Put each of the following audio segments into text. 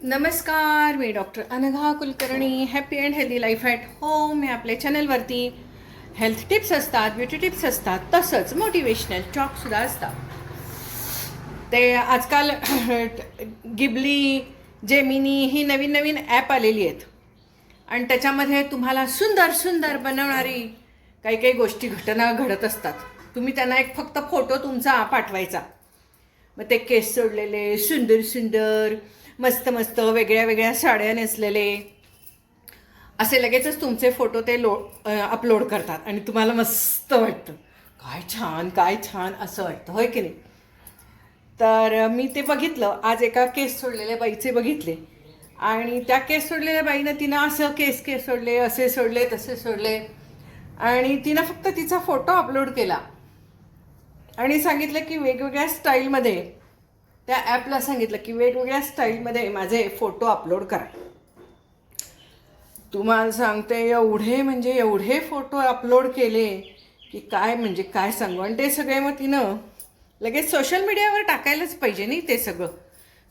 नमस्कार मी doctor Anagha Kulkarni happy and healthy life at home मी आपल्या चॅनलवरती हेल्थ टिप्स असतात ब्युटी टिप्स असतात तसंच मोटिवेशनल टॉकसुद्धा असतात. ते आजकाल गिबली जेमिनी ही नवीन नवीन ॲप आलेली आहेत. आणि त्याच्यामध्ये तुम्हाला सुंदर सुंदर बनवणारी काही काही गोष्टी घटना घडत असतात. तुम्ही त्यांना एक फक्त फोटो तुमचा पाठवायचा. मग ते केस सोडलेले सुंदर सुंदर मस्त मस्त वेगळ्या वेगळ्या साड्या नेसलेले. असे लगेचच तुमचे फोटो ते लो अपलोड करतात आणि तुम्हाला मस्त वाटतं. काय छान काय छान असं वाटतं होय की नाही? तर मी ते बघितलं. आज एका केस सोडलेल्या बाईचे बघितले. आणि त्या केस सोडलेल्या बाईनं तिनं असं केस केस सोडले असे सोडले तसे सोडले. आणि तिनं फक्त तिचा फोटो अपलोड केला. आणि सांगितलं की वेगवेगळ्या स्टाईलमध्ये त्या ॲपला सांगितलं की वेगवेगळ्या स्टाईलमध्ये माझे फोटो अपलोड करा. तुम्हाला सांगते एवढे म्हणजे एवढे फोटो अपलोड केले की काय म्हणजे काय सांगू? आणि ते सगळे मग तिनं लगेच सोशल मीडियावर टाकायलाच पाहिजे नाही ते सगळं.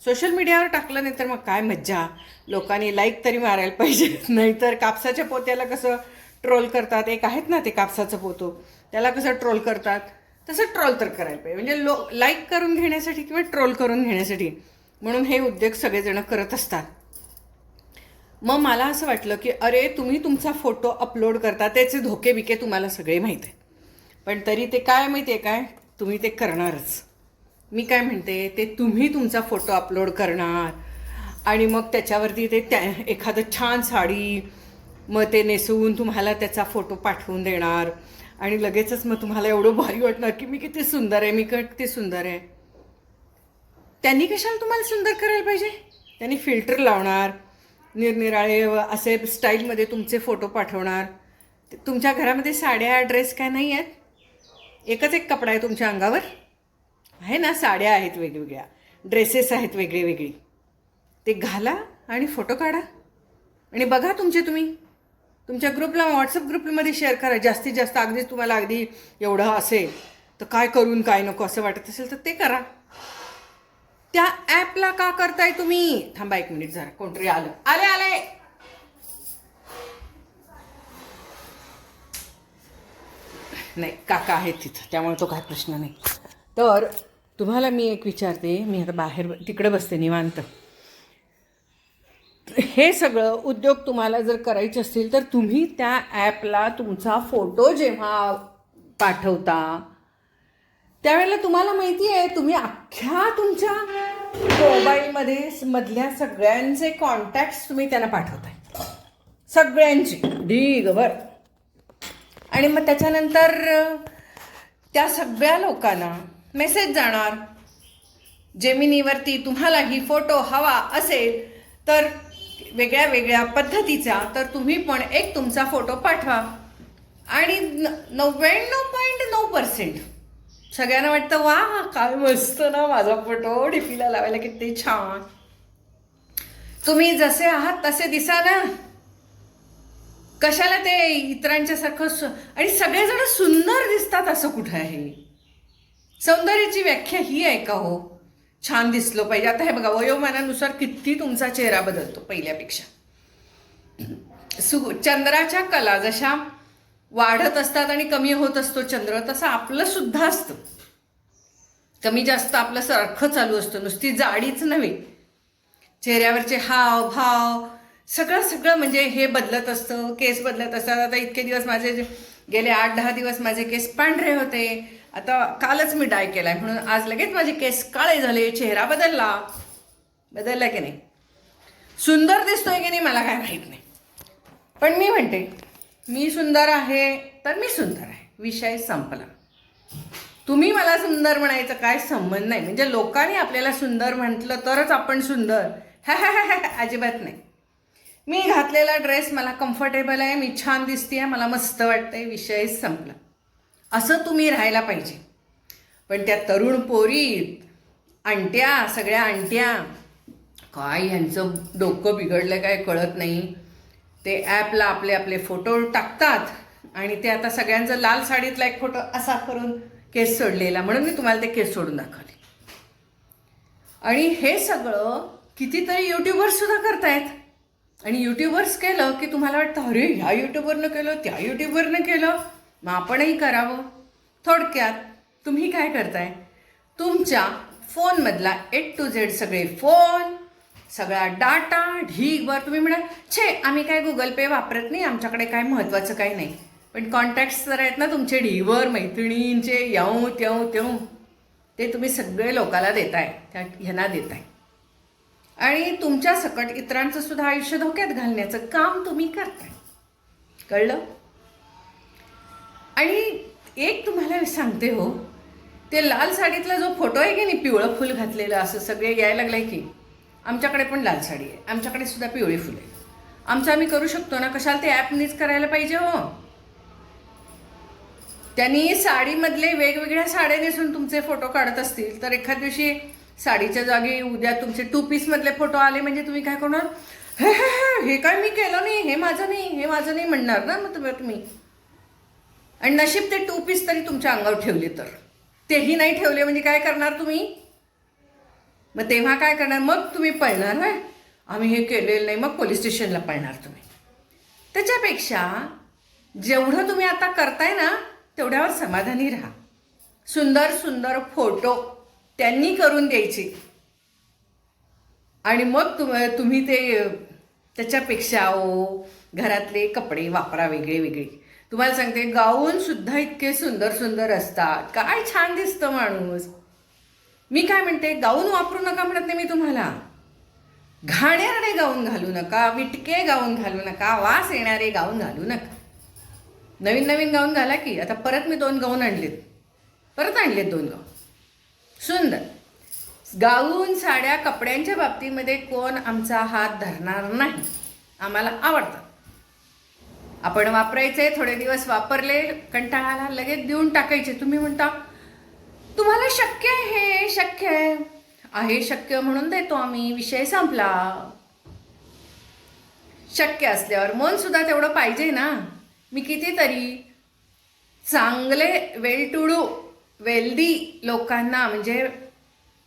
सोशल मीडियावर टाकलं नाही तर मग काय मज्जा? लोकांनी लाईक तरी मारायला पाहिजे. नाहीतर कापसाच्या पोत्याला कसं ट्रोल करतात? एक आहेत ना ते कापसाचं पोतो. त्याला कसं ट्रोल करतात? तसं ट्रोल तर करायला पाहिजे. म्हणजे लो लाईक करून घेण्यासाठी किंवा ट्रोल करून घेण्यासाठी म्हणून हे उद्योग सगळेजण करत असतात. मग मला असं वाटलं की अरे तुम्ही तुमचा फोटो अपलोड करता त्याचे धोके बिके तुम्हाला सगळे माहीत आहे पण तरी ते काय माहिती आहे काय? तुम्ही ते करणारच. मी काय म्हणते ते तुम्ही तुमचा फोटो अपलोड करणार. आणि मग त्याच्यावरती ते त्या एखादं छान साडी मग ते नेसवून तुम्हाला त्याचा फोटो पाठवून देणार. आणि लगेचच मग तुम्हाला एवढं भारी वाटणार की मी किती सुंदर आहे मी किती सुंदर आहे. त्यांनी कशाला तुम्हाला सुंदर करायला पाहिजे? त्यांनी फिल्टर लावणार निरनिराळे असे स्टाईलमध्ये तुमचे फोटो पाठवणार. तुमच्या घरामध्ये साड्या ड्रेस काय नाही आहेत? एकच एक कपडा आहे तुमच्या अंगावर? आहे ना साड्या आहेत वेगवेगळ्या ड्रेसेस आहेत वेगळी वेगळी. ते घाला आणि फोटो काढा. आणि बघा तुमचे तुम्ही. तुमच्या ग्रुपला व्हॉट्सअप ग्रुपमध्ये शेअर करा. जास्तीत जास्त अगदीच तुम्हाला अगदी एवढं असेल तर काय करून काय नको असं वाटत असेल तर ते करा. त्या ॲपला का करताय तुम्ही? थांबा एक मिनिट जरा कोणतरी आलं. आले आले! नाही काका आहेत तिथं त्यामुळे तो काय प्रश्न नाही. तर तुम्हाला मी एक विचारते मी आता बाहेर तिकडे बसते निवांत. हे सगळं उद्योग तुम्हाला जर करायचे असतील तर तुम्ही त्या ॲपला तुमचा फोटो जेव्हा पाठवता त्यावेळेला तुम्हाला माहिती आहे तुम्ही अख्ख्या तुमच्या मोबाईलमध्ये मधल्या सगळ्यांचे कॉन्टॅक्ट्स तुम्ही त्यांना पाठवताय. सगळ्यांची. ढीगभर. आणि मग त्याच्यानंतर त्या सगळ्या लोकांना मेसेज जाणार. जेमिनीवरती तुम्हाला ही फोटो हवा असेल तर वेगळ्या वेगळ्या पद्धतीचा तर तुम्ही पण एक तुमचा फोटो पाठवा. आणि न- नव्याण्णव पॉईंट नऊ पर्सेंट सगळ्यांना वाटतं वा काय मस्त ना माझा फोटो डीपीला लावायला किती छान. तुम्ही जसे आहात तसे दिसा ना. कशाला ते इतरांच्या सारखं सु- आणि सगळेजण सुंदर दिसतात असं कुठं आहे? सौंदर्याची व्याख्या ही आहे का हो? छान दिसलो पाहिजे. आता हे बघा वयोमानानुसार किती तुमचा चेहरा बदलतो पहिल्यापेक्षा. सु चंद्राच्या कला जशा वाढत असतात आणि कमी होत असतो चंद्र तसं आपलं सुद्धा असतं. कमी जास्त आपलं सारखं चालू असतं. नुसती जाडीच नव्हे. चेहऱ्यावरचे हाव भाव सगळं सगळं म्हणजे हे बदलत असतं. केस बदलत असतात. आता इतके दिवस माझे गेले आठ दहा दिवस माझे केस पांढरे होते. आता कालच मी डाय केलाय म्हणून आज लगेच माझे केस काळे झाले चेहरा बदलला. बदलला की नाही? सुंदर दिसतोय की नाही मला काय माहीत नाही. पण मी म्हणते मी सुंदर आहे तर मी सुंदर आहे. विषय संपला. तुम्ही मला सुंदर म्हणायचं काय संबंध नाही. म्हणजे लोकांनी आपल्याला सुंदर म्हटलं तरच आपण सुंदर. अजिबात नाही. मी घातलेला ड्रेस मला कम्फर्टेबल आहे मी छान दिसते आहे मला मस्त वाटतंय विषय संपला. असं तुम्ही राहायला पाहिजे. पण त्या तरुण पोरीत आणट्या सगळ्या आणट्या काय ह्यांचं डोकं बिघडलं काय कळत नाही. ते ॲपला आपले आपले फोटो टाकतात आणि ते आता सगळ्यांचं लाल साडीतला एक फोटो असा करून केस सोडलेला. म्हणून मी तुम्हाला ते केस सोडून दाखवले. आणि हे सगळं कितीतरी यूट्यूबर्ससुद्धा करतायत. आणि यूट्यूबर्स केलं की तुम्हाला वाटतं अरे ह्या यूट्यूबरनं केलं त्या यूट्यूबरनं केलं. मग आपणही करावं. थोडक्यात तुम्ही काय करताय? तुमच्या फोनमधला एट टू झेड सगळे फोन सगळा डाटा ढीगभर तुम्ही म्हणाल छे आम्ही काय गुगल पे वापरत नाही आमच्याकडे काय महत्त्वाचं काही नाही. पण कॉन्टॅक्ट्स तर आहेत ना तुमचे ढीगभर मैत्रिणींचे याऊ त्यों त्यों ते तुम्ही सगळे लोकाला देताय त्या ह्यांना देताय. आणि तुमच्या सकट इतरांचं सुद्धा आयुष्य धोक्यात घालण्याचं काम तुम्ही करताय. कळलं? आणि एक तुम्हाला सांगते हो ते लाल साडीतला जो फोटो आहे की नाही पिवळं फुल घातलेलं असं सगळे यायला लागलंय की आमच्याकडे पण लाल साडी आहे. आमच्याकडे सुद्धा पिवळी फुलं आहे. आमचं आम्ही करू शकतो ना? कशाला ते ॲपनीच करायला पाहिजे हो? त्यांनी साडीमधले वेगवेगळ्या साड्या नेसून तुमचे फोटो काढत असतील तर एखाद दिवशी साडीच्या जागी उद्या तुमचे टू पीसमधले फोटो आले म्हणजे तुम्ही काय करणार? हे हे काय मी केलं नाही? हे माझं नाही हे माझं नाही म्हणणार ना? मग तुम्ही आणि नशीब ते टू पीस तरी तुमच्या अंगावर ठेवले तर. तेही नाही ठेवले म्हणजे काय करणार तुम्ही? मग तेव्हा काय करणार? मग तुम्ही पळणार आहे आम्ही हे केलेलं नाही मग पोलीस स्टेशनला पळणार तुम्ही. त्याच्यापेक्षा जेवढं तुम्ही आता करताय ना तेवढ्यावर समाधानी राहा. सुंदर सुंदर फोटो त्यांनी करून द्यायचे. आणि मग तुम तुम्ही ते त्याच्यापेक्षा ओ घरातले कपडे वापरा वेगळे वेगळे. तुम्हाला सांगते गाऊन सुद्धा इतके सुंदर सुंदर असतात. काय छान दिसतं माणूस. मी काय म्हणते गाऊन वापरू नका म्हणत नाही मी तुम्हाला. घाणेरडे गाऊन घालू नका विटके गाऊन घालू नका वास येणारे गाऊन घालू नका. नवीन नवीन गाऊन घाला की आता परत मी दोन गाऊन आणलेत. परत आणलेत दोन गाऊन. सुंदर. गाऊन साड्या कपड्यांच्या बाबतीमध्ये कोण आमचा हात धरणार नाही. आम्हाला आवडतात. आपण वापरायचे थोडे दिवस वापरले कंटाळाला लगेच देऊन टाकायचे. तुम्ही म्हणता तुम्हाला शक्य आहे हे शक्य आहे. आहे शक्य म्हणून देतो आम्ही विषय संपला. शक्य असल्यावर मन सुद्धा तेवढं पाहिजे ना. मी कितीतरी चांगले वेल टू डू वेल्दी लोकांना म्हणजे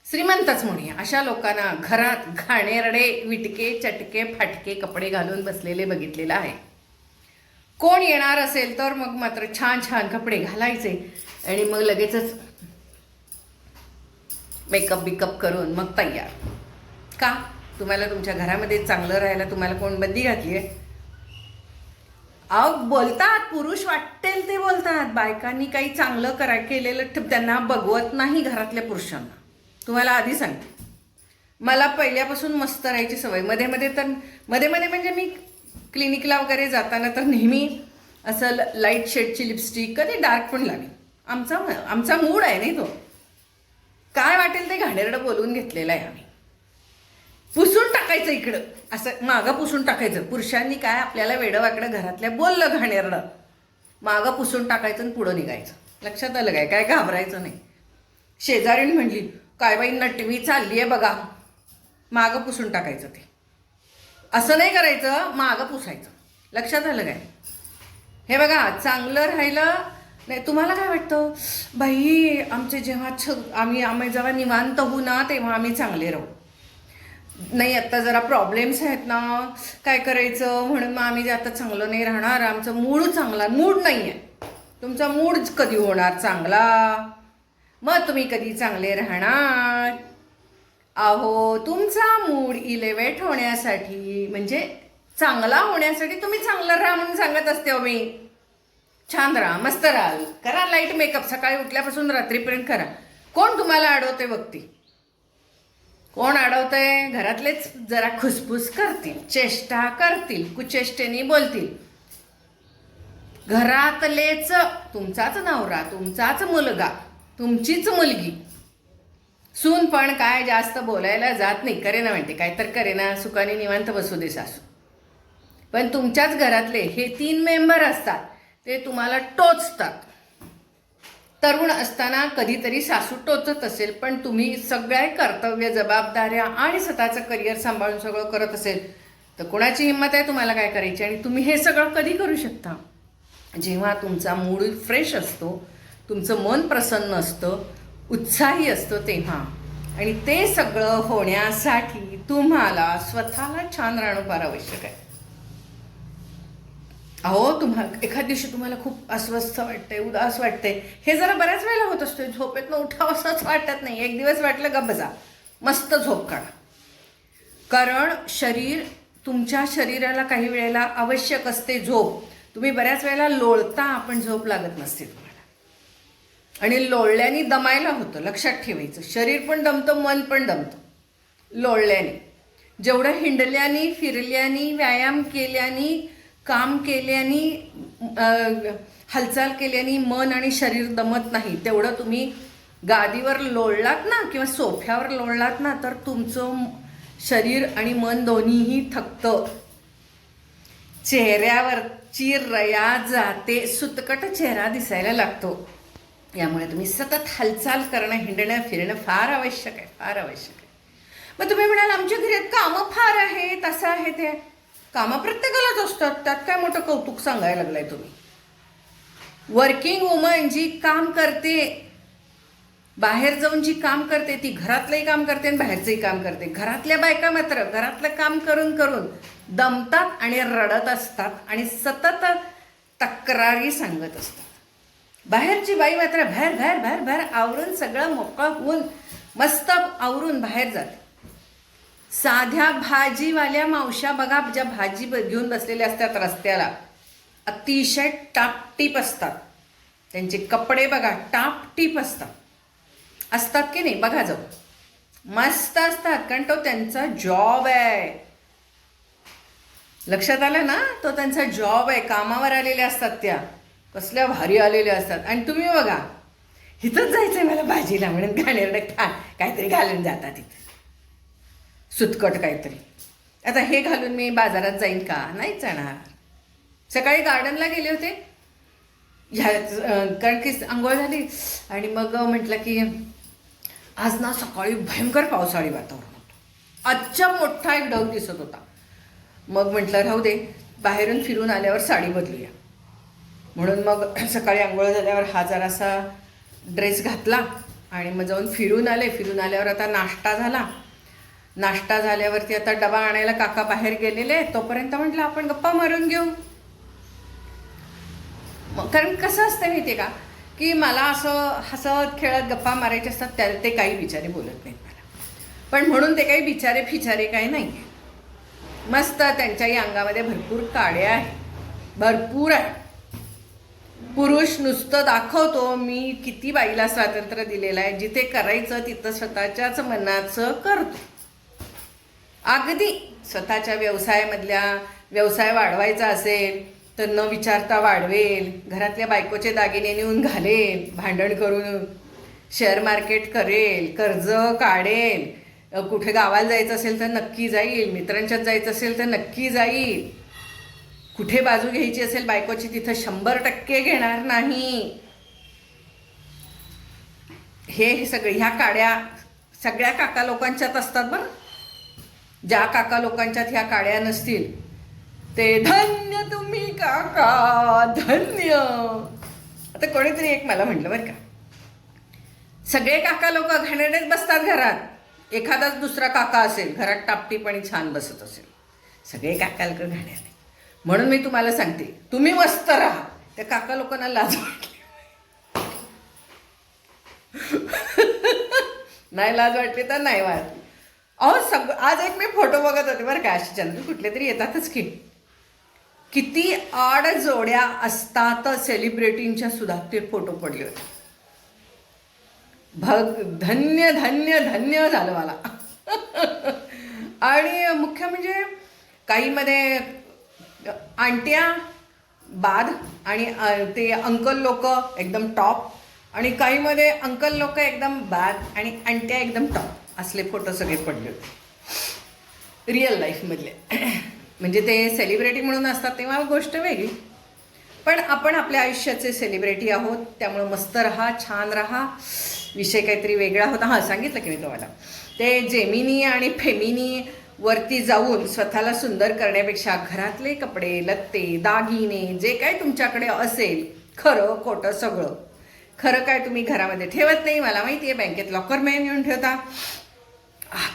श्रीमंतच म्हणूया. अशा लोकांना घरात घाणेरडे विटके चटके फाटके कपडे घालून बसलेले बघितलेलं आहे. कोण येणार असेल तर मग मात्र छान छान कपडे घालायचे. आणि मग लगेचच मेकअप बिकअप करून मग तयार. का? तुम्हाला तुमच्या घरामध्ये चांगलं राहायला तुम्हाला कोण बंदी घातली आहे? अहो बोलतात पुरुष वाटेल ते बोलतात. बायकांनी काही चांगलं करा केलेलं त्यांना बघवत नाही घरातल्या पुरुषांना. तुम्हाला आधी सांगते. मला पहिल्यापासून मस्त राहायची सवय. मध्ये मध्ये तर मध्ये मध्ये म्हणजे मी क्लिनिकला वगैरे जाताना तर नेहमी असं ल- लाइट शेडची लिपस्टिक कधी डार्क पण लावी आमचा आमचा मूड आहे नाही तो. काय वाटेल ते घाणेरडं बोलवून घेतलेलं आहे आम्ही. पुसून टाकायचं इकडं. असं मागं पुसून टाकायचं. पुरुषांनी काय आपल्याला वेडं वाकडं घरातल्या बोललं घाणेरडं. मागं पुसून टाकायचं आणि पुढं निघायचं. लक्षात आलं काय? काय घाबरायचं नाही. शेजारीण म्हणली काय बाई नटवी चालली आहे बघा. मागं पुसून टाकायचं ते. असं नाही करायचं मागं पुसायचं. लक्षात आलं काय? हे बघा चांगलं राहिलं नाही तुम्हाला काय वाटतं? बाई आमचे जेव्हा छ आम्ही आम्ही जेव्हा निवांत होऊ ना तेव्हा आम्ही चांगले राहू. नाही आत्ता जरा प्रॉब्लेम्स आहेत ना काय करायचं? म्हणून मग आम्ही आता चांगलं नाही राहणार आमचं मूड चांगला मूड नाही आहे तुमचा मूड कधी होणार? चांगला. मग तुम्ही कधी चांगले राहणार? अहो तुमचा मूड इलेवेट होण्यासाठी म्हणजे चांगला होण्यासाठी तुम्ही चांगलं राहा म्हणून सांगत असते हो मी. छान राहा मस्त राहाल करा लाइट मेकअप सकाळी उठल्यापासून रात्रीपर्यंत करा. कोण तुम्हाला अडवते बघती? कोण अडवतंय घरातलेच जरा खुसफुस करतील चेष्टा करतील कुचेष्टेने बोलतील. घरातलेच तुमचाच नवरा तुमचाच मुलगा तुमचीच मुलगी सून पण काय जास्त बोलायला जात नाही. करे ना म्हणते काय तर करे ना सुखाने निवांत बसू दे सासू. पण तुमच्याच घरातले हे तीन मेंबर असतात ते तुम्हाला टोचतात. तरुण असताना कधीतरी सासू टोचत असेल पण तुम्ही सगळ्या कर्तव्य जबाबदाऱ्या आणि स्वतःचं करिअर सांभाळून सगळं करत असेल तर कोणाची हिंमत आहे तुम्हाला काय करायची? आणि तुम्ही हे सगळं कधी करू शकता? जेव्हा तुमचा मूड फ्रेश असतो तुमचं मन प्रसन्न असतं उत्साही असतो तेव्हा. आणि ते सगळं होण्यासाठी तुम्हाला स्वतःला छान राहणं फार आवश्यक आहे. अहो तुम्हाला एखाद दिवशी तुम्हाला खूप अस्वस्थ वाटतंय उदास वाटतंय. हे जरा बऱ्याच वेळेला होत असतोय. झोपेतनं उठावं असंच वाटत नाही. एक दिवस वाटलं का बजा मस्त झोप काढा. कारण शरीर तुमच्या शरीराला काही वेळेला आवश्यक असते झोप. तुम्ही बऱ्याच वेळेला लोळता आपण झोप लागत नसते. आणि लोळल्याने दमायला होतं लक्षात ठेवायचं. शरीर पण दमतं मन पण दमतं. लोळल्याने. जेवढं हिंडल्याने फिरल्याने व्यायाम केल्याने काम केल्याने हालचाल केल्याने मन आणि शरीर दमत नाही तेवढं तुम्ही गादीवर लोळलात ना किंवा सोफ्यावर लोळलात ना तर तुमचं शरीर आणि मन दोन्हीही थकतं. चेहऱ्यावरची रया जाते सुतकट चेहरा दिसायला लागतो. यामुळे तुम्ही सतत हालचाल करणं हिंडणं फिरणं फार आवश्यक आहे फार आवश्यक आहे. मग तुम्ही म्हणाल आमच्या घरी कामं फार आहेत असं आहे ते. कामं प्रत्येकालाच असतात त्यात काय मोठं कौतुक सांगायला लागलं आहे तुम्ही? वर्किंग वुमन जी काम करते बाहेर जाऊन जी काम करते ती घरातलंही काम करते आणि बाहेरचंही काम करते. घरातल्या बायका मात्र घरातलं काम करून करून दमतात आणि रडत असतात आणि सतत तक्रारी सांगत असतात. बाहेरची बाई मात्र बाहेर बाहेर बाहेर बाहेर आवरून सगळं मोकळं होऊन मस्त आवरून बाहेर जाते. साध्या भाजीवाल्या मावशा बघा ज्या भाजी ब- घेऊन बसलेल्या असतात रस्त्याला. अतिशय टापटीप असतात. त्यांचे कपडे बघा टापटीप असतात. असतात की नाही? बघा जाऊ. मस्त असतात कारण तो त्यांचा जॉब आहे. लक्षात आलं ना? तो त्यांचा जॉब आहे. कामावर आलेल्या असतात त्या. कसल्या भारी आलेल्या असतात. आणि तुम्ही बघा इथंच जायचं आहे मला भाजीला म्हणून घाणेरडं खा काहीतरी घालून जातात इथं. सुतकट काहीतरी. आता हे घालून मी बाजारात जाईन का? नाही जाणार. सकाळी गार्डनला गेले होते. ह्या कारण की आंघोळ झाली. आणि मग म्हटलं की आज ना सकाळी भयंकर पावसाळी वातावरण होतं. आजच्या मोठा एक ढग दिसत होता. मग म्हटलं राहू दे. बाहेरून फिरून आल्यावर साडी बदलूया. म्हणून मग सकाळी आंघोळ झाल्यावर हा जरासा ड्रेस घातला आणि मग जाऊन फिरून आले. फिरून आल्यावर आता नाश्ता झाला. नाश्ता झाल्यावरती आता डबा आणायला काका बाहेर गेलेले तोपर्यंत म्हटलं आपण गप्पा मारून घेऊ. मग कारण कसं असतं माहिती आहे का? की मला असं हसत खेळत गप्पा मारायचे असतात त्या ते काही बिचारे बोलत नाहीत मला. पण म्हणून ते काही बिचारे फिचारे काही नाही मस्त त्यांच्याही अंगामध्ये भरपूर काड्या आहे भरपूर आहे पुरुष नुसतं दाखवतो. मी किती बाईला स्वातंत्र्य दिलेलं आहे. जिथे करायचं तिथं स्वतःच्याच मनाचं करतो. अगदी स्वतःच्या व्यवसायामधल्या व्यवसाय वाढवायचा असेल तर न विचारता वाढवेल. घरातल्या बायकोचे दागिने नेऊन घालेल भांडण करून शेअर मार्केट करेल कर्ज काढेल. कुठे गावाला जायचं असेल तर नक्की जाईल. मित्रांच्यात जायचं असेल तर नक्की जाईल. कुठे बाजू घ्यायची असेल बायकोची तिथं शंभर टक्के घेणार नाही. हे सगळे ह्या काड्या सगळ्या काका लोकांच्यात असतात बरं. ज्या काका लोकांच्यात ह्या काड्या नसतील ते धन्य तुम्ही काका धन्य. आता कोणीतरी एक मला म्हटलं बरं का. सगळे काका लोक घाणेरडेच बसतात घरात. एखादाच दुसरा काका असेल घरात टापटीपणी छान बसत असेल. सगळे काका लोक घाणेरडे. म्हणून मी तुम्हाला सांगते तुम्ही मस्त राहा. त्या काका लोकांना लाज वाटली. नाही लाज वाटली तर नाही वाटली. अहो सग आज एक मी फोटो बघत होते बरं का अशी चंद्र कुठले तरी येतातच की. किती आड जोड्या असतात सेलिब्रिटींच्या सुद्धा. ते फोटो पडले होते. भग धन्य धन्य धन्य झालं मला. आणि मुख्य म्हणजे काहीमध्ये आंट्या बाद आणि ते अंकल लोक एकदम टॉप आणि काहीमध्ये अंकल लोक एकदम बाद आणि आंट्या एकदम टॉप असले फोटो सगळे पडले होते रिअल लाईफमधले म्हणजे ते सेलिब्रिटी म्हणून असतात तेव्हा गोष्ट वेगळी. पण आपण आपल्या आयुष्याचे सेलिब्रिटी आहोत त्यामुळं मस्त राहा छान राहा. विषय काहीतरी वेगळा होता. हां सांगितलं की मी तुम्हाला. ते जेमिनी आणि फेमिनी वरती जाऊन स्वतःला सुंदर करण्यापेक्षा घरातले कपडे लत्ते दागिने जे काय तुमच्याकडे असेल खरं खोटं सगळं. खरं काय तुम्ही घरामध्ये ठेवत नाही मला माहिती आहे बँकेत लॉकर मॅन येऊन ठेवता.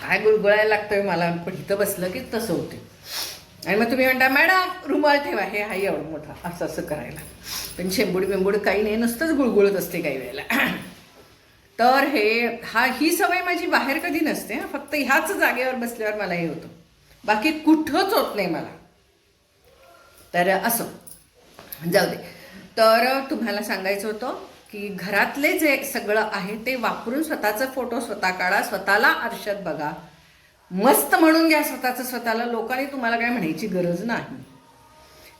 काय गुळगुळायला लागतोय मला पण इथं बसलं की तसं होते आणि मग तुम्ही म्हणता मॅडम रुमाल ठेवा. हे हा एवढं मोठा असं असं करायला. पण शेंबूड बिंबूड काही नाही नुसतंच गुळगुळत असते काही वेळेला. तर हे हा ही सवय माझी बाहेर कधी नसते फक्त ह्याच जागेवर बसल्यावर मला हे होतं. बाकी कुठंच होत नाही मला. तर असं. जाऊ दे. तर तुम्हाला सांगायचं होतं की घरातले जे सगळं आहे ते वापरून स्वतःचा फोटो स्वतः काढा स्वतःला आरशात बघा. मस्त म्हणून घ्या स्वतःचं स्वतःला. लोकांनी तुम्हाला काय म्हणायची गरज नाही.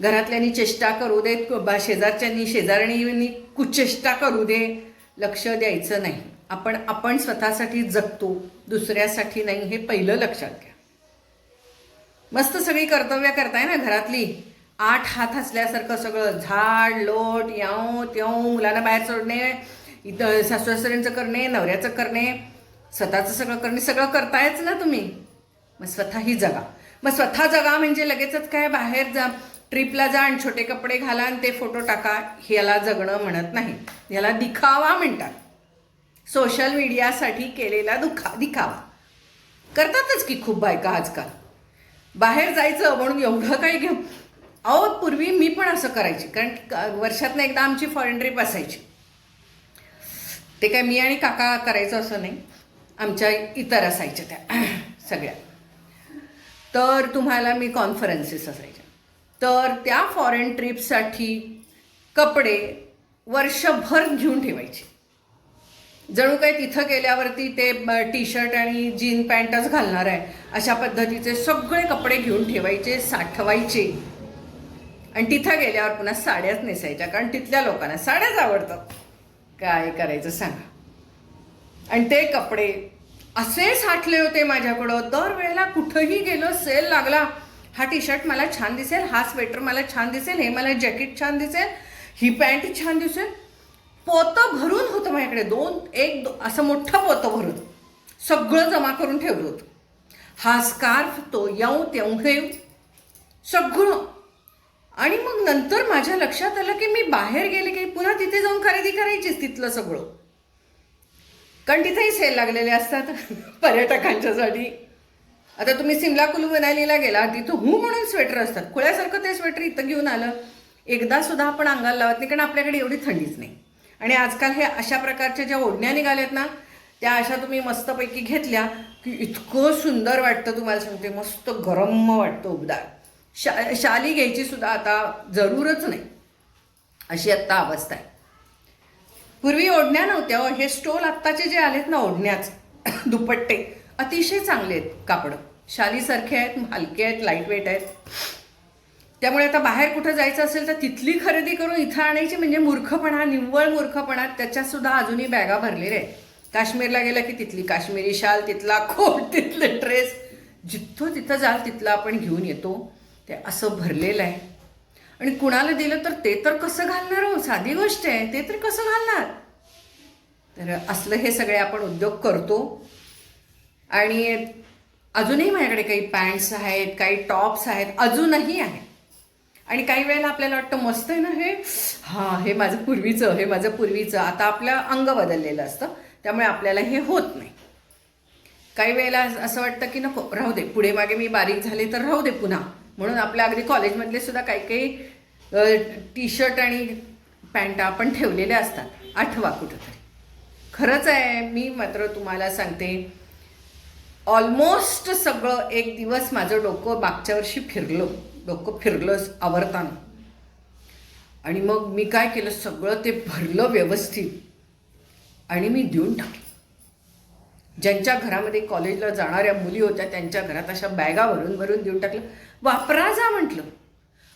घरातल्यांनी चेष्टा करू देत बा शेजारच्यांनी शेजारणींनी कुचेष्टा करू दे. लक्ष द्यायचं नाही. आपण आपण स्वतःसाठी जगतो दुसऱ्यासाठी नाही हे पहिलं लक्षात घ्या. मस्त सगळी कर्तव्य करताय ना घरातली. आठ हात असल्यासारखं सगळं झाड लोट याव त्यों मुलांना बाहेर सोडणे इथं सासू सासऱ्यांचं करणे नवऱ्याचं करणे स्वतःचं सगळं करणे सगळं करतायच ना तुम्ही. मग स्वतःही जगा. मग स्वतः जगा म्हणजे लगेचच काय? बाहेर जा. ट्रिपला जा आणि छोटे कपडे घाला आणि ते फोटो टाका ह्याला जगणं म्हणत नाही. याला दिखावा म्हणतात. सोशल मीडियासाठी केलेला दुखा दिखावा. करतातच की खूप बायका आजकाल. बाहेर जायचं म्हणून एवढं काही घेऊ अहो पूर्वी मी पण असं करायची कारण वर्षातनं एकदा आमची फॉरेन ट्रिप असायची. ते काय मी आणि काका करायचं असं नाही. आमच्या इतर असायच्या त्या सगळ्या. तर तुम्हाला मी कॉन्फरन्सेस असायच्या. तर त्या फॉरेन ट्रिपसाठी कपडे वर्षभर घेऊन ठेवायचे. जणू काय तिथं गेल्यावरती ते टी शर्ट आणि जीन पॅन्टच घालणार आहे अशा पद्धतीचे सगळे कपडे घेऊन ठेवायचे साठवायचे. आणि तिथं गेल्यावर पुन्हा साड्याच नेसायच्या कारण तिथल्या लोकांना साड्याच आवडतात. काय करायचं सांगा. आणि ते कपडे असे साठले होते माझ्याकडं दरवेळेला कुठंही गेलो सेल लागला हा टी शर्ट मला छान दिसेल हा स्वेटर मला छान दिसेल हे मला जॅकेट छान दिसेल ही पॅन्ट छान दिसेल. पोतं भरून होतं माझ्याकडे दोन एक दो असं मोठं पोतं भरून. सगळं जमा करून ठेवलं होतं. हा स्कार्फ तो येऊ तेवढे सगळं. आणि मग नंतर माझ्या लक्षात आलं की मी बाहेर गेले की पुन्हा तिथे जाऊन खरेदी करायचीच तिथलं सगळं. कारण तिथेही सेल लागलेले असतात पर्यटकांच्यासाठी. आता तुम्ही सिमला कुलू मनालीला गेला तिथं हू म्हणून स्वेटर असतात. खुळ्यासारखं ते स्वेटर इथं घेऊन आलं. एकदा सुद्धा आपण अंगाला लावत नाही कारण आपल्याकडे एवढी थंडीच नाही. आणि आजकाल हे अशा प्रकारच्या ज्या ओढण्या निघाल्यात ना त्या अशा तुम्ही मस्तपैकी घेतल्या की इतकं सुंदर वाटतं तुम्हाला सांगते. मस्त गरम वाटतं उबदार. शा शाली घ्यायची सुद्धा आता जरूरच नाही. अशी आत्ता अवस्था आहे. पूर्वी ओढण्या नव्हत्या हो. हे स्टोल आत्ताचे जे आलेत ना ओढण्याच दुपट्टे अतिशय चांगले आहेत कापड. शालीसारखे आहेत हलके आहेत लाइट वेट आहेत. त्यामुळे आता बाहेर कुठं जायचं असेल तर तिथली खरेदी करून इथं आणायची म्हणजे मूर्खपणा निव्वळ मूर्खपणा त्याच्यात सुद्धा अजूनही बॅगा भरलेल्या आहेत. काश्मीरला गेलं की तिथली काश्मीरी शाल तिथला खोट तिथले ड्रेस जिथं तिथं जाल तिथलं आपण घेऊन येतो. ते असं भरलेलं आहे. आणि कुणाला दिलं तर ते तर कसं घालणार हो? साधी गोष्ट आहे. ते तर कसं घालणार? तर असलं हे सगळे आपण उद्योग करतो. आणि अजूनही माझ्याकडे काही पॅन्ट्स आहेत काही टॉप्स आहेत अजूनही आहेत आणि काही वेळेला आपल्याला वाटतं मस्त आहे ना हे? हां हे माझं पूर्वीचं हे माझं पूर्वीचं. आता आपलं अंग बदललेलं असतं त्यामुळे आपल्याला हे होत नाही. काही वेळेला असं वाटतं की नको राहू दे पुढे मागे मी बारीक झाले तर राहू दे पुन्हा. म्हणून आपल्या अगदी कॉलेजमधले सुद्धा काही काही टी शर्ट आणि पॅन्ट आपण ठेवलेल्या असतात आठवा कुठंतरी. खरंच आहे मी मात्र तुम्हाला सांगते ऑलमोस्ट सगळं एक दिवस माझं डोकं मागच्या वर्षी फिरलं. डोकं फिरलं आवरताना. आणि मग मी काय केलं? सगळं ते भरलं व्यवस्थित. आणि मी देऊन टाकलं. ज्यांच्या घरामध्ये कॉलेजला जाणाऱ्या मुली होत्या त्यांच्या घरात अशा बॅगा भरून भरून देऊन टाकलं. वापरा जा म्हटलं.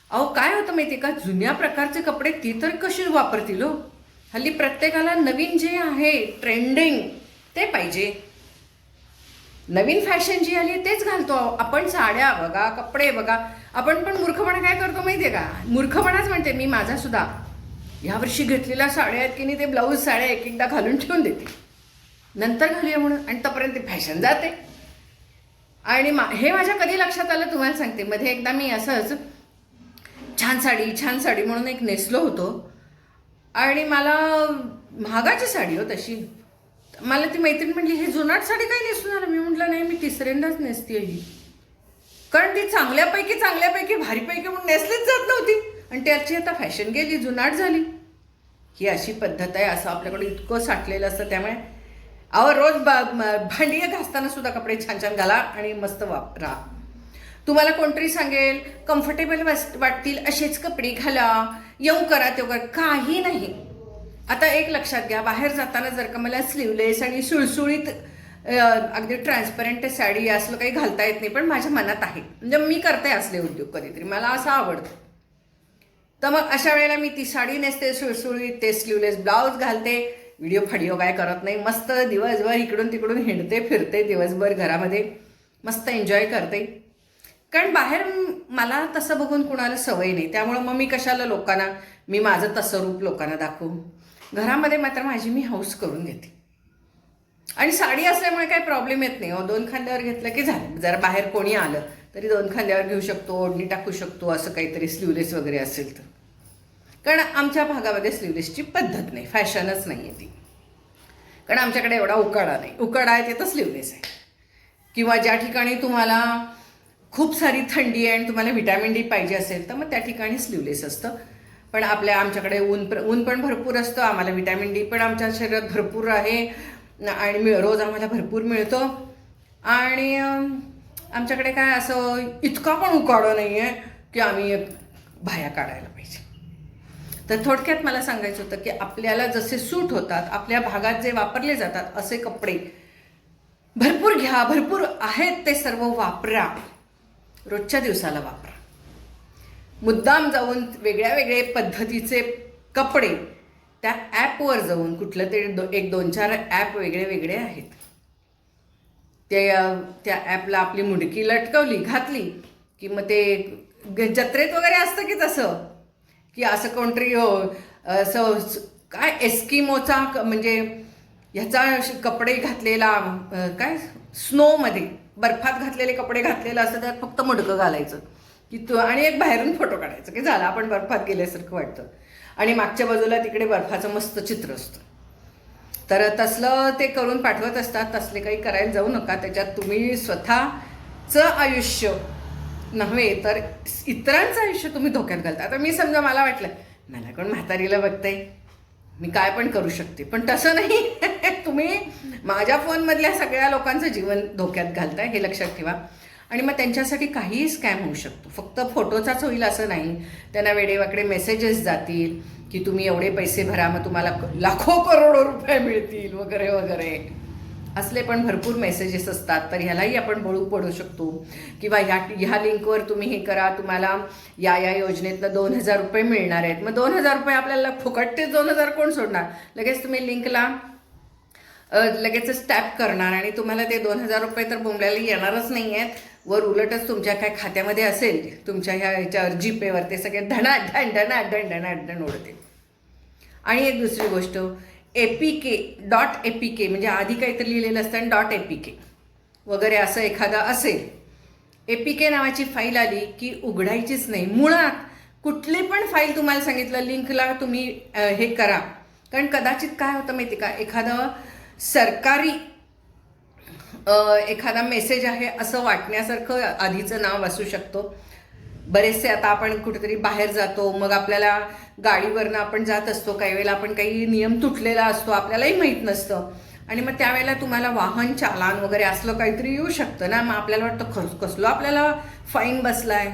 अहो काय होतं माहिती का? जुन्या प्रकारचे कपडे ती तर कशी वापरतील हो? हल्ली प्रत्येकाला नवीन जे आहे ट्रेंडिंग ते पाहिजे. नवीन फॅशन जी आली आहे तेच घालतो. आपण साड्या बघा कपडे बघा. आपण पण मूर्खपणा काय करतो माहिती आहे का? मूर्खपणाच म्हणते मी माझा सुद्धा. यावर्षी घेतलेल्या साड्या आहेत की नाही ते ब्लाऊज साड्या एक एकदा घालून ठेवून देते. नंतर घालूया म्हणून. आणि तोपर्यंत ती फॅशन जाते. आणि मा हे माझ्या कधी लक्षात आलं तुम्हाला सांगते. मध्ये एकदा मी असंच छान साडी छान साडी म्हणून एक नेसलो होतो. आणि मला महागाची साडी हो तशी. मला ती मैत्रीण म्हणली हे जुनाट साडी काय नेसून आलं? मी म्हटलं नाही मी तिसऱ्यांदाच नेसते ही. कारण ती चांगल्यापैकी चांगल्यापैकी भारीपैकी म्हणून नेसलीच जात नव्हती. आणि त्याची आता फॅशन गेली जुनाट झाली. ही अशी पद्धत आहे असं आपल्याकडे इतकं साठलेलं असतं. त्यामुळे अहो रोज बा- भांडी घासताना सुद्धा कपडे छान छान घाला आणि मस्त वापरा. तुम्हाला कोणतरी सांगेल कम्फर्टेबल वाटतील असेच कपडे घाला. येऊ करा तेव्हा करा काही नाही. आता एक लक्षात घ्या बाहेर जाताना जर का मला स्लीवलेस आणि सुळसुळीत अगदी ट्रान्सपरंट साडी असलं काही घालता येत नाही पण माझ्या मनात आहे. म्हणजे मी करते असले उद्योग कधीतरी मला असं आवडतं. तर मग अशा वेळेला मी ती साडी नेसते सुळसुळीत ते स्लीवलेस ब्लाऊज घालते. व्हिडिओ फाडिओ काय करत नाही मस्त दिवसभर इकडून तिकडून हिंडते फिरते दिवसभर घरामध्ये. मस्त एन्जॉय करते. कारण बाहेर मला तसं बघून कुणाला सवय नाही. त्यामुळं मग मी कशाला लोकांना मी माझं तसं रूप लोकांना दाखवू? घरामध्ये मात्र माझी मी हौस करून घेते. आणि साडी असल्यामुळे काही प्रॉब्लेम येत नाही. हो, दोन खांद्यावर घेतलं की झालं. जर बाहेर कोणी आलं तरी दोन खांद्यावर घेऊ शकतो ओढणी टाकू शकतो असं काहीतरी स्लीवलेस वगैरे असेल तर. कारण आमच्या भागामध्ये स्लीवलेसची पद्धत नाही. फॅशनच नाही आहे ती. कारण आमच्याकडे एवढा उकाडा नाही. उकाडा आहे ते तर स्लीवलेस आहे. किंवा ज्या ठिकाणी तुम्हाला खूप सारी थंडी आहे आणि तुम्हाला व्हिटॅमिन डी पाहिजे असेल तर मग त्या ठिकाणी स्लीवलेस असतं. पण आपल्या आमच्याकडे ऊन प्र ऊन पण भरपूर असतं आम्हाला व्हिटॅमिन डी पण आमच्या शरीरात भरपूर आहे. आणि मिळ रोज आम्हाला भरपूर मिळतो. आणि आमच्याकडे काय असं इतका पण उकाडो नाही आहे की आम्ही बाह्या काढायला पाहिजे. तर थोडक्यात मला सांगायचं होतं की आपल्याला जसे सूट होतात आपल्या भागात जे वापरले जातात असे कपडे भरपूर घ्या भरपूर आहेत ते सर्व वापरा. रोजच्या दिवसाला वापरा. मुद्दाम जाऊन वेगळ्या वेगळे पद्धतीचे कपडे त्या ॲपवर जाऊन कुठलं तरी दो एक दोन चार ॲप वेगळे वेगळे आहेत. ते त्या ॲपला आपली मुडकी लटकवली घातली की मग ते जत्रेत वगैरे असतं की तसं? की असं कोणतरी हो असं काय एस्किमोचा क- म्हणजे ह्याचा कपडे घातलेला काय? स्नोमध्ये बर्फात घातलेले कपडे घातलेलं असतं त्यात फक्त मुडकं घालायचं. की तू आणि एक बाहेरून फोटो काढायचं की झाला आपण बर्फात गेल्यासारखं वाटतं. आणि मागच्या बाजूला तिकडे बर्फाचं मस्त चित्र असतं. तर तसलं ते करून पाठवत असतात तसले काही करायला जाऊ नका त्याच्यात तुम्ही स्वतःचं आयुष्य नव्हे तर इतरांचं आयुष्य तुम्ही धोक्यात घालता. आता मी समजा मला वाटलं मला कोण म्हातारीला बघताय? मी काय पण करू शकते. पण तसं नाही. तुम्ही माझ्या फोनमधल्या सगळ्या लोकांचं जीवन धोक्यात घालताय हे लक्षात ठेवा. आणि मग त्यांच्यासाठी काहीही स्कॅम होऊ शकतो. फक्त फोटोचाच होईल असं नाही. त्यांना वेडेवाकडे मेसेजेस जातील की तुम्ही एवढे पैसे भरा मग तुम्हाला लाखो करोडो रुपये मिळतील वगैरे वगैरे. असले पण भरपूर मेसेजेस असतात. तर ह्यालाही आपण बळू पडू शकतो. किंवा ह्या ह्या लिंकवर तुम्ही हे करा तुम्हाला या या योजनेतनं दोन हजार रुपये मिळणार आहेत. मग दोन हजार रुपये आपल्याला फुकटचे दोन हजार कोण सोडणार? लगेच तुम्ही लिंकला लगेचच टॅप करणार आणि तुम्हाला ते दोन हजार रुपये तर बोंबल्याला येणारच नाही आहेत वर उलटच तुमच्या काय खात्यामध्ये असेल तुमच्या ह्या ह्याच्यावर जीपेवर ते सगळे धना ढण धना ढण उडते आणि एक दुसरी गोष्ट A P K dot A P K म्हणजे आधी काहीतरी लिहिलेलं असतं आणि डॉट ए पी के वगैरे असं एखादा असेल ए पी के नावाची फाईल आली की उघडायचीच नाही. मुळात कुठली पण फाईल तुम्हाला सांगितलं लिंकला तुम्ही हे करा. कारण कदाचित काय होतं माहिती का? एखादं सरकारी एखादा मेसेज आहे असं वाटण्यासारखं आधीचं नाव असू शकतो. बरेचसे आता आपण कुठेतरी बाहेर जातो मग आपल्याला गाडीवरनं आपण जात असतो काही वेळेला आपण काही नियम तुटलेला असतो आपल्यालाही माहीत नसतं. आणि मग त्यावेळेला तुम्हाला वाहन चालान वगैरे असलं काहीतरी येऊ शकतं ना? मग आपल्याला वाटतं खरंच कसलो आपल्याला फाईन बसला आहे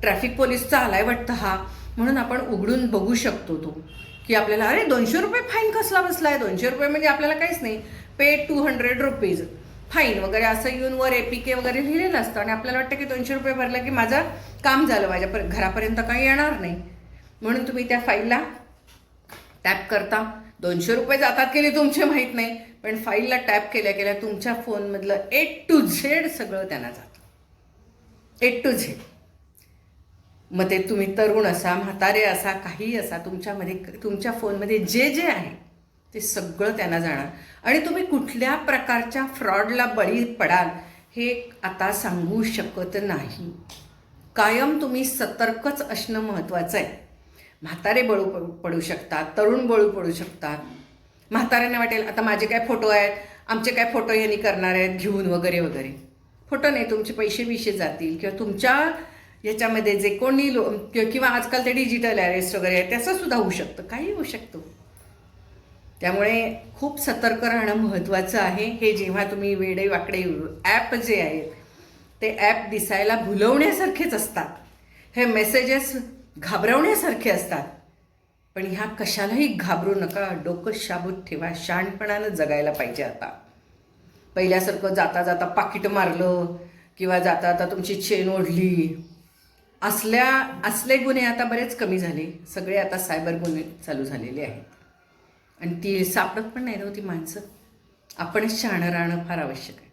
ट्रॅफिक पोलीसचा आलाय वाटतं हा. म्हणून आपण उघडून बघू शकतो तो. की आपल्याला अरे दोनशे रुपये फाईन कसला बसला आहे दोनशे रुपये म्हणजे आपल्याला काहीच नाही. Pay two hundred rupees fine वगैरे असं येऊन वर ए पी के वगैरे लिहिलेलं असतं आणि आपल्याला वाटतं की दोनशे रुपये भरलं की माझं काम झालं माझ्या पर- घरापर्यंत काही येणार नाही. म्हणून तुम्ही त्या फाईलला टॅप करता. दोनशे रुपये जातात केले तुमचे माहीत नाही पण फाईलला टॅप केल्या केल्या तुमच्या फोनमधलं ए टू झेड सगळं त्यांना जातं. ए टू झेड मग ते तुम्ही तरुण असा म्हातारे असा काही असा तुमच्यामध्ये तुमच्या फोनमध्ये जे जे आहे ते सगळं त्यांना जाणार. आणि तुम्ही कुठल्या प्रकारच्या फ्रॉडला बळी पडाल हे आता सांगू शकत नाही. कायम तुम्ही सतर्कच असणं महत्त्वाचं आहे. म्हातारे बळू पडू- पडू शकतात तरुण बळू पडू शकतात. म्हाताऱ्यांना वाटेल आता माझे काय फोटो आहेत? आमचे काय फोटो यांनी करणार आहेत? घेऊन वगैरे वगैरे. फोटो नाही तुमचे पैसे बिशे जातील किंवा तुमच्या याच्यामध्ये जे कोणी लो किंवा किंवा आजकाल ते डिजिटल अरेस्ट वगैरे आहे त्याचं सुद्धा होऊ शकतं काही होऊ शकतं. त्यामुळे खूप सतर्क राहणं महत्त्वाचं आहे. हे जेव्हा तुम्ही वेडे वाकडे ॲप जे आहेत ते ॲप दिसायला भुलवण्यासारखेच असतात. हे मेसेजेस घाबरवण्यासारखे असतात. पण ह्या कशालाही घाबरू नका. डोकं शाबूत ठेवा. शहाणपणानं जगायला पाहिजे आता. पहिल्यासारखं जाता जाता पाकिट मारलं किंवा जाता जाता तुमची चेन ओढली. असल्या असले गुन्हे आता बरेच कमी झाले. सगळे आता सायबर गुन्हे चालू झालेले आहेत. आणि ती सापडत पण नाही ना हो ती माणसं. आपणच शहाणं राहणं फार आवश्यक आहे.